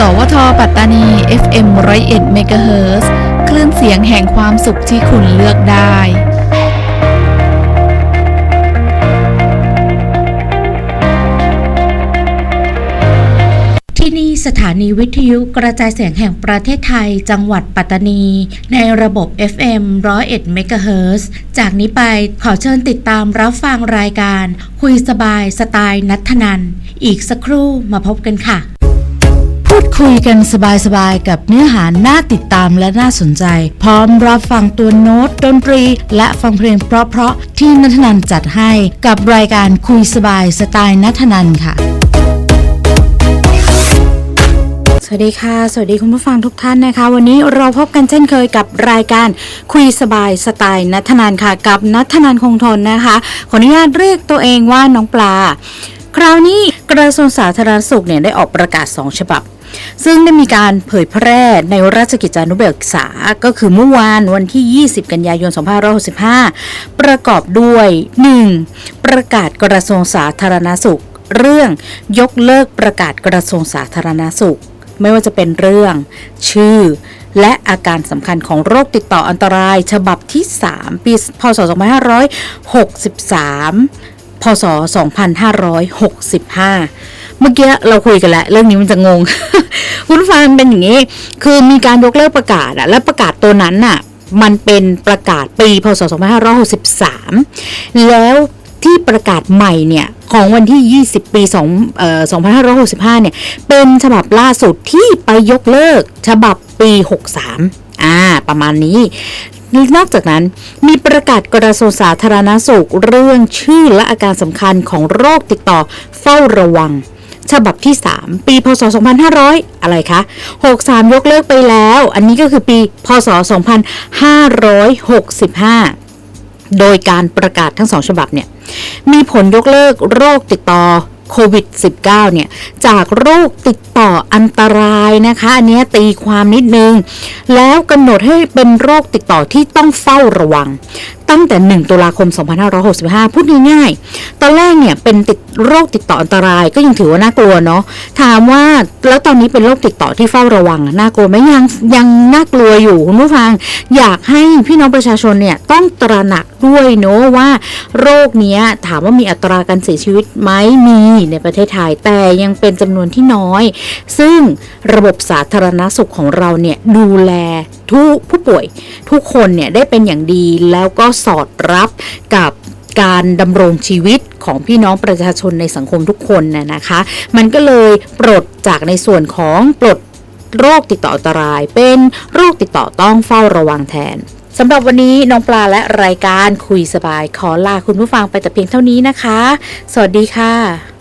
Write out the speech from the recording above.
สวทปัตตานี FM 101เมกะเฮิรตซ์คลื่นเสียงแห่งความสุขที่คุณเลือกได้ที่นี่สถานีวิทยุกระจายเสียงแห่งประเทศไทย จังหวัดปัตตานี ในระบบ FM 101เมกะเฮิรตซ์จากนี้ไปขอเชิญติดตามรับฟังรายการ คุยสบายสไตล์นัทธนัน อีกสักครู่มาพบกันค่ะ พูดคุยกันสบายๆ กับเนื้อหาน่าติดตามและน่าสนใจ พร้อมรับฟังตัวโน้ตดนตรี และฟังเพลงเพราะๆที่นัทนันจัดให้กับรายการคุยสบายสไตล์นัทนันค่ะสวัสดีค่ะ สวัสดีคุณผู้ฟังทุกท่านนะคะ วันนี้เราพบกันเช่นเคยกับรายการคุยสบายสไตล์นัทนันค่ะ กับนัทนันคงทนนะคะ ขออนุญาตเรียกตัวเองว่าน้องปลา คราวนี้กระทรวงสาธารณสุขเนี่ยได้ออกประกาศ 2 ฉบับ ซึ่งได้มีการเผยแพร่ในราชกิจจานุเบกษา ก็คือเมื่อวานวันที่ 20 กันยายน 2565 ประกอบด้วย 1. ประกาศกระทรวงสาธารณสุข เรื่องยกเลิกประกาศกระทรวงสาธารณสุข ไม่ว่าจะเป็นเรื่อง ชื่อและอาการสำคัญของโรคติดต่ออันตราย ฉบับที่ 3 ปี พศ 2563 พศ 2565 เมื่อกี้เราคุยกันแล้วเรื่องนี้มันจะงง คุณฟังเป็นอย่างนี้ คือมีการยกเลิกประกาศอะและประกาศตัวนั้นน่ะมันเป็นประกาศปีพศ 2563 แล้วที่ประกาศใหม่เนี่ยของวันที่ 20 ปี2เอ่อ2565 เนี่ย เป็นฉบับล่าสุดที่ไปยกเลิก ฉบับปี 63 อ่า ประมาณนี้ นอกจากนั้นมีประกาศกระทรวงสาธารณสุข เรื่องชื่อและอาการสำคัญของโรคติดต่อเฝ้าระวัง ฉบับที่ 3 ปีพศ 2500 อะไรคะ 63 ยกเลิกไปแล้ว อันนี้ก็คือปีพศ 2565 โดยการประกาศทั้งสองฉบับเนี่ย มีผลยกเลิกโรคติดต่อโควิด -19 เนี่ย จากโรคติดต่ออันตรายนะคะ อันนี้ตีความนิดนึง แล้วกำหนดให้เป็นโรคติดต่อที่ต้องเฝ้าระวังตั้งแต่ 1 ตุลาคม 2565 พูดง่ายๆ ตอนแรกเนี่ยเป็นติดโรคติดต่ออันตรายก็ยังถือว่าน่ากลัวเนาะ ถามว่าแล้วตอนนี้เป็นโรคติดต่อที่เฝ้าระวังอะน่ากลัวไหมยังยังน่ากลัวอยู่คุณผู้ฟัง อยากให้พี่น้องประชาชนเนี่ยต้องตระหนักด้วยเนาะว่า โรคเนี้ยถามว่ามีอัตราการเสียชีวิตไหมมีในประเทศไทยแต่ยังเป็นจำนวนที่น้อย ซึ่งระบบสาธารณสุขของเราเนี่ยดูแล ทุกผู้ป่วยทุกคนเนี่ยได้เป็นอย่างดีแล้วก็สอดรับกับการดำรงชีวิตของพี่น้องประชาชนในสังคมทุกคนน่ะนะคะ มันก็เลยปลดจากในส่วนของปลดโรคติดต่ออันตราย เป็นโรคติดต่อต้องเฝ้าระวังแทนสำหรับวันนี้น้องปลาและรายการคุยสบายขอลาคุณผู้ฟังไปแต่เพียงเท่านี้นะคะ สวัสดีค่ะ